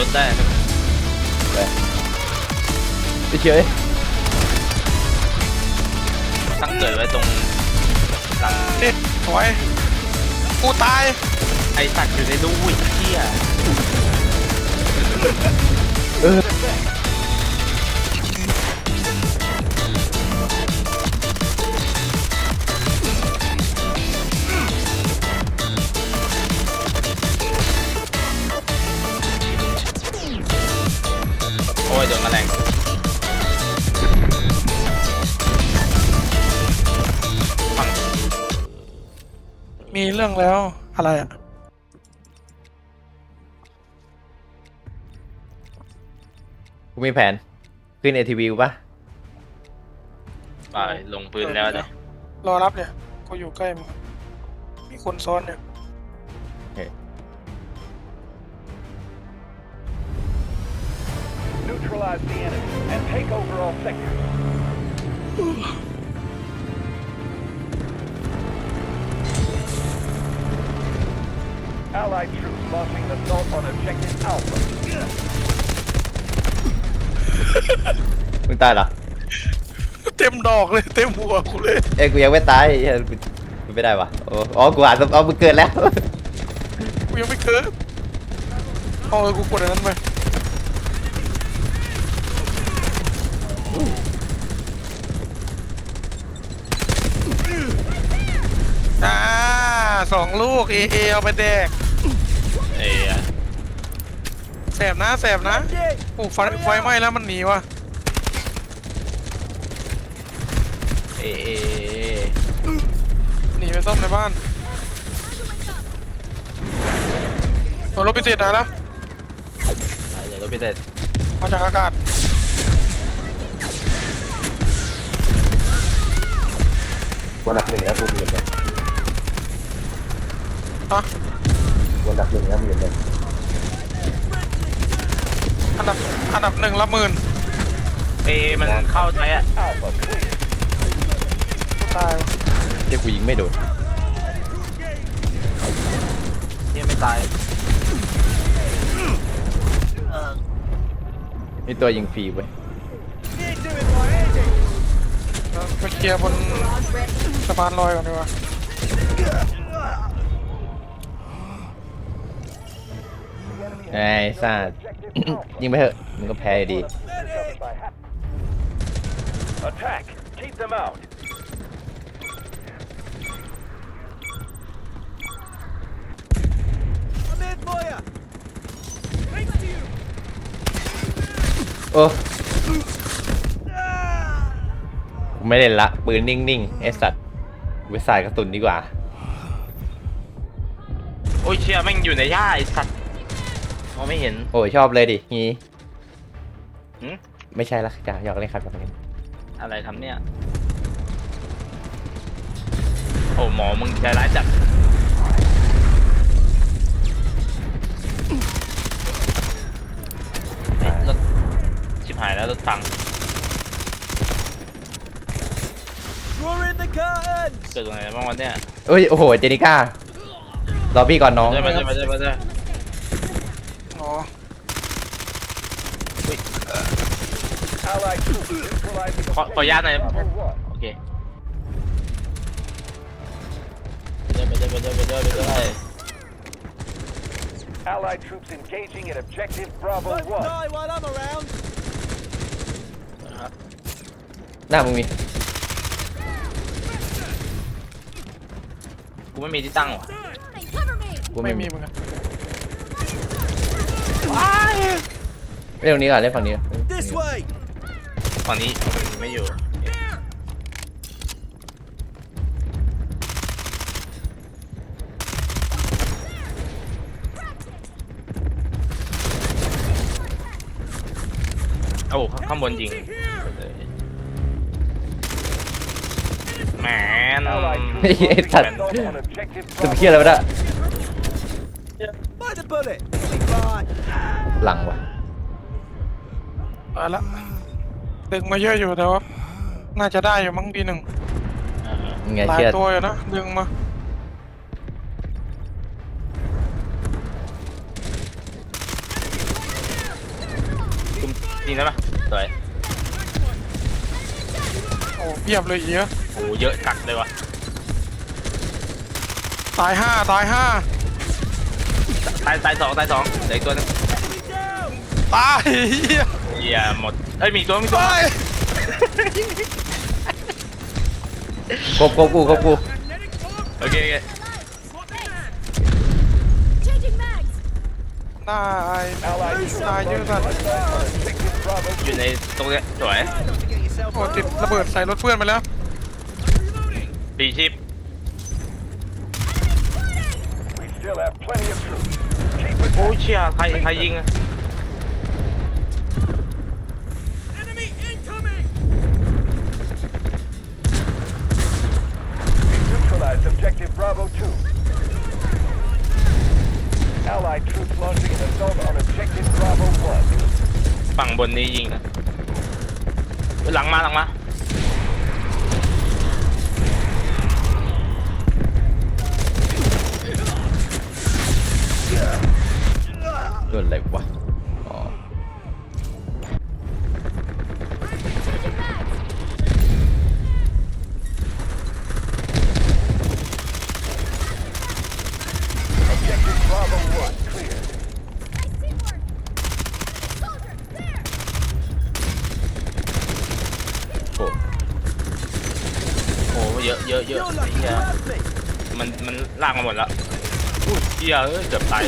รถได้ไปเฉยตั้งเกิดไว้ตรงหลังนี่สวยกูตาย ไอสัตว์อยู่ในรูอีกเที่ย รื่องแล้วอะไรอะกูมีแผน ขึ้น ATV กูปะไปลงปืนแล้วเนี่ยรอรับเนี่ยกูอยู่ใกล้มึงมีคนซ้อนเนี่ย Allied troops launching an assault on objective Alpha. มึงตายเหรอ เต็มดอกเลยเต็มหัวกูเลยเอ้ยกูยังไม่ตายเหี้ยกูกูไม่ได้วะโอ้อ๋อกูอ่านอ๋อมึงเกิดแล้ว กูยังไม่เกิดเอาเลยกูกดอันนั้นไปอ่า สองลูกเอเอเอาไปแดกเอ้ยแสบนะแสบนะโอ้ไฟไฟไหม้แล้วมันหนีว่ะเอ้ยหนีไปซ่อมในบ้านตัวรถพิเศษนะแล้วเดี๋ยวรถพิเศษมาจากอากาศวันดับหนึ่งนะกูเรียนเลยฮะ วันดับหนึ่งนะเรียนเลยอันดับอันดับหนึ่งละหมื่นเอ้ยมันเข้าใจอะ Alpha clear. ตายเดี๋ยวกูยิงไม่โดนเนี่ยไม่ตายมีตัวยิงฟรีเว้ยเราไปเคลียร์บนสะพานลอยก่อนดีกว่า ไอ้สัตว์ ยิงไปเถอะมึงก็แพ้อยู่ดี Discovered by Hap- Attack! Keep them out. โอ้กูไม่เล่นละ ปืนนิ่งๆไอ้สัตว์กูไปใส่กระสุนดีกว่า โอ้ยเชี่ยแม่งอยู่ในหญ้าไอสัตว์ มองไม่เห็น โอ้ยชอบเลยดิงี้หืมไม่ใช่ละจ้ะหยอกเล่นครับหยอกเล่นอะไรทำเนี่ย โอ้หมอมึงใจร้ายจัดเอ๊ะรถชิบหายแล้วรถตังค์เกิดตรงไหนบ้างวันเนี่ยเอ้ยโอ้โหเจนิก้ารอพี่ก่อนน้องมาได้มาได้มาได้มาได้อ๋อ Allied troops neutralizing ขอขออนุญาตหน่อยนะโอเคไปได้ไปได้ไปได้ไปได้ไปได้ Allied troops engaging at objective Bravo 1. หน้ามึงมีกูไม่มีที่ตั้งว่ะ Cover me! กูไม่ไม่มีมีเหมือนกันเล่นตรงนี้ก่อนเล่นฝั่งนี้ก่อน ฝั่งนี้ไม่อยู่ โอ้ข้างข้างบนยิงแหมน Allied ไอ้ troops ไอ้ launching สัต an ว์ assault on objective จะไป Bravo เคียอะไรวะเนี่ย By the bullet! หลังวะมาละ ดึงมาเยอะอยู่แต่ว่าน่าจะได้อยู่มั้งดีหนึ่งยังไงหลายเชื่อตัวอยู่นะดึงมายิงได้ปะสวยโอ้เพียบเลยเหี้ยอะโอ้โหเยอะกัดเลยวะตายห้าตายห้าตายตายสองตายสองเหลืออีกตัวหนึงตายเหี้ย เหี้ยหมดเอ้ยมีอีกตัวมีอีกตัวตายกบกบกูกบกูโอเคโอเค Changing mags. ตาย Allied troops ตายเยอะสัตว์ on objective Bravo อยู่ในตรงเนี้ยสวยโอ้ติดระเบิดใส่รถเพื่อนไปแล้ว ปีชีพ We still have plenty of troops. Keep it โอ้ยเชี่ยใครใครยิงอะ Bravo 2. Allied troops launching an assault on objective Bravo 1. ฝั่งบนนี้ยิงนะหลังมาหลังมา ยอะเยอะเยอะไอ้เหี้ยมันมันลากมาหมดแล้วอุ้ยเหี้ยเอ้ยเกือบตาย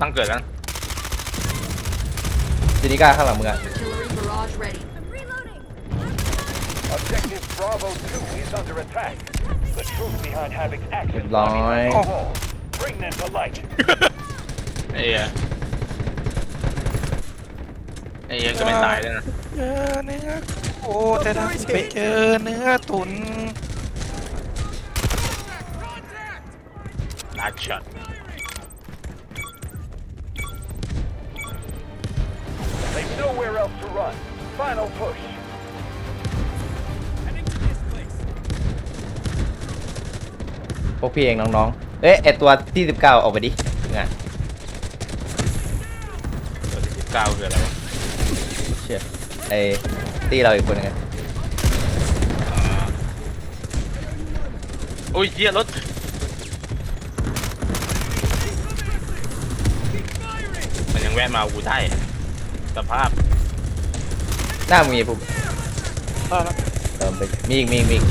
ตั้งเกิดแล้วซินิก้าข้างหลังมึงอะ Artillery barrage ready. I'm reloading. Objective Bravo 2 is under attack. The troops behind Havoc's actions Rồi. are behind the wall. Bring them to light. ไอ้เหี้ยไอ้เหี้ยก็ไม่ตายเลยนะ เจอเนื้อโอ้แต่ถ้าไปเจอเนื้อตุ๋นลัดช็อต They've nowhere else to run. Final push. พวกพี่เองน้องๆ เอ๊ะไอตัวที่สิบเก้าออกไปดิงานตัวที่สิบเก้าคืออะไรวะเชี่ย ไอตีเราอีกคนนึงอะอุ้ยเหี้ยรถมันยังแวะมาเอากูได้สภาพหน้ามึงมีปุ๊บตายแล้วเติมไปมีอีกมีอีกมีอีก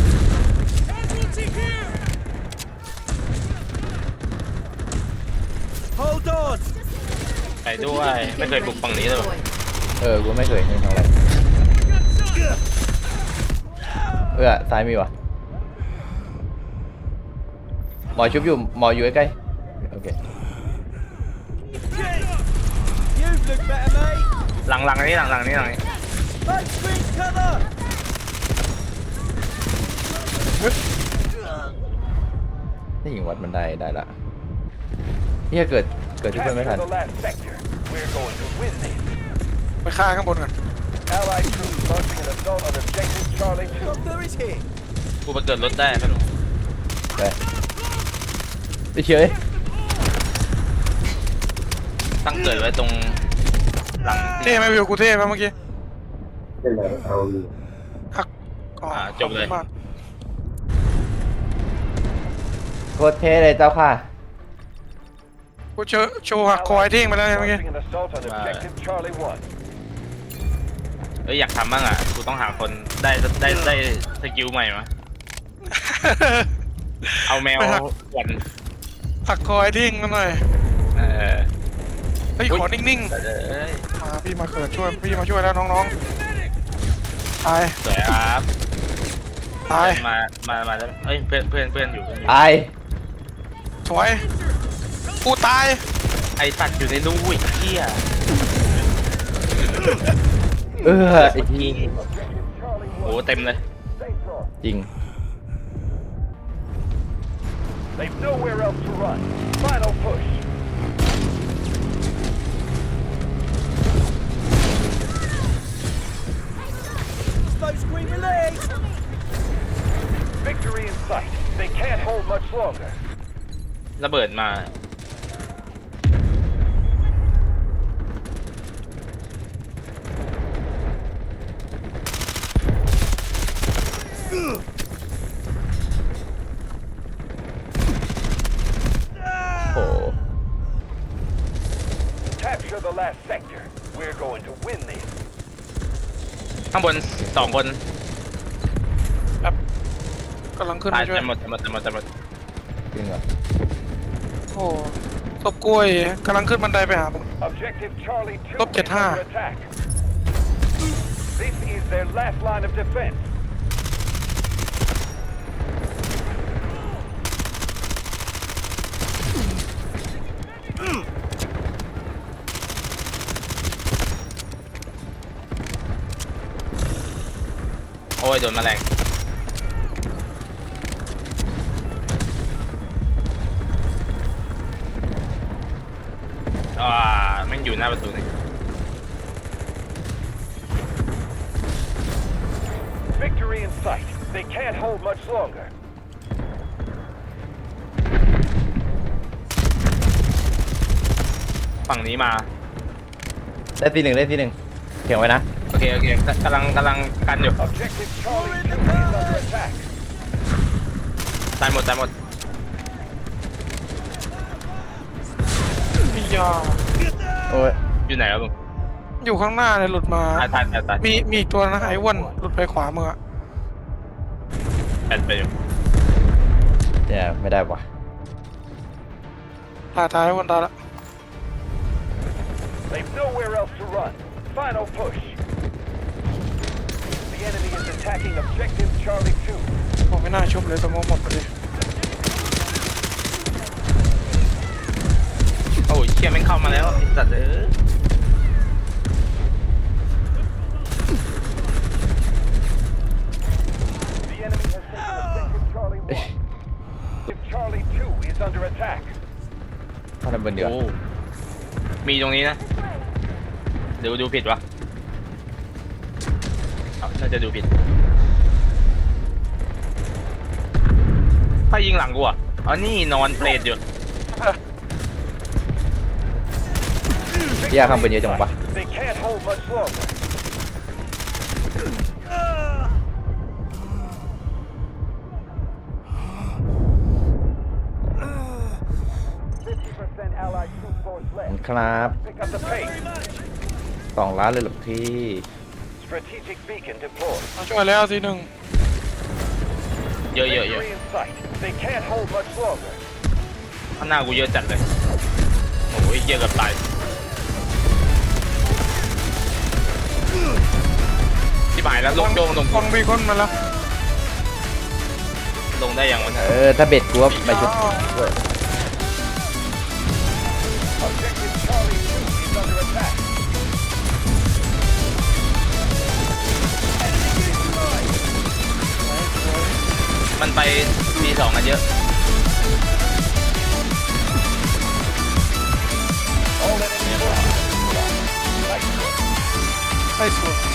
ไปด้วย ไม่เคยบุกฝั่งนี้เลย Deployed. เออกูไม่เคยเห็นทางอะไร เออซ้ายมีวะหมอชุบอยู่หมออยู่ใกล้ๆโอเคหลังหลังอันนี้หลังหลังอันนี้หลังอันนี้นี่ยิงวัดมันได้ได้ละเฮียเกิดเกิดที่เพื่อนไม่ทัน Capture the last sector. We're going to win this. ไปฆ่าข้างบนก่อน Allied troops launching an assault on objective Charlie 2. กูไปเกิดรถได้ไม่รู้ไปไปเฉยตั้งเกิดไว้ตรงหลังเท่ไหมวิวกูเท่ไหมเมื่อกี้เล่นอะไรเอาอยู่หักอ๋ออ่าจบเลยขอบคุณมากโคตรเท่เลยเจ้าค่ะ กูเจอโชว์หักคอยทิ้งไปแล้วเมื่อกี้ Launching an assault on objective Charlie 1. เอ้ยอยากทำบ้างอะ กูต้องหาคนได้ได้ได้สกิลใหม่มาเอาแมวไปหักหวันหักคอยทิ้งกันหน่อยเออเฮ้ยอุ๊ยขอนิ่งเอ้ยๆมาพี่มาเกิดช่วยพี่มาช่วยแล้วน้องๆตายสวยครับตายมา มา มาแล้วเอ้ยเพื่อนเพื่อนเพื่อนอยู่เพื่อนอยู่ตายสวยกูตายไอสัตว์อยู่ในรูไอ้เหี้ย เออไอทีโอ้เต็มเลย จริง They've nowhere else to run. Final push. Victory in sight. They can't hold much longer. ระเบิดมา ข้างบนสองคนกำลังขึ้นตายมาช่วยจะหมดจะหมดจะหมดจะหมดจริงเหรอโอ้ตบกล้วยกำลังขึ้นบันไดไปหาผม Objective Charlie 2 Top is get high. under attack. This is their last line of defense. ยโดนแมลงอ่าแม่งอยู่หน้าประตูนี่ Victory in sight. They can't hold much longer. ฝั่งนี้มา ได้ทีหนึ่งได้ทีหนึ่งเขียนไว้นะโอ เคโอเคกกำลังกำลังกันอยู่ Objective Charlie 2 is under attack. ตายหมดตายหมดพี่ยาโอ้ยอยู่ไหนครับลุงอยู่ข้างหน้าเลยหลุดมา ตายตายตายตายมีมีอีกตัวนะไอ้อ้วนหลุดไปขวามืออะแปดไปอยู่เนี่ยไม่ได้ว่ะตายตายไอ้อ้วนตายละ They've nowhere else to run. Final push. The enemy is attacking Objective Charlie 2. ผมไม่น่าชุบเลยสมองหมดไปเลยโอ้ยเชี่ยแม่งเข้ามาแล้วไอ้สัตว์เออ The enemy has taken Objective Charlie 1. Objective Charlie 2 is under attack. ถ้าทำบนเดือดโอ้มีตรงนี้นะ This way. เดี๋ยวดูผิดวะเอาน่าจะดูผิด ถ้ายิงหลังกูอะอ๋อนี่นอนเปรตอยู่พี่ยาข้างบนเยอะจังวะ They can't hold much longer. Fifty percent Allied troop force ขอบคุณ left. ครับ Pick up the pace. สองล้านเลยเหรอพี่ Strategic beacon deployed. มาช่วยแล้วทีหนึ่ง เยอะเยอะเยอะ Victory in sight. They can't hold much longer. ข้างหน้ากูเยอะจัดเลย โอ้ยเยอะเกับตายที่หมายแล้วลงโจงลงฟังมีคนมาแล้วลงได้ยังวะเออถ้าเบ็ดกูว่ามาชุดด้วย Objective Charlie มันไปมีสองกันเยอะ All enemies lost. Nice work. ไอ้สวย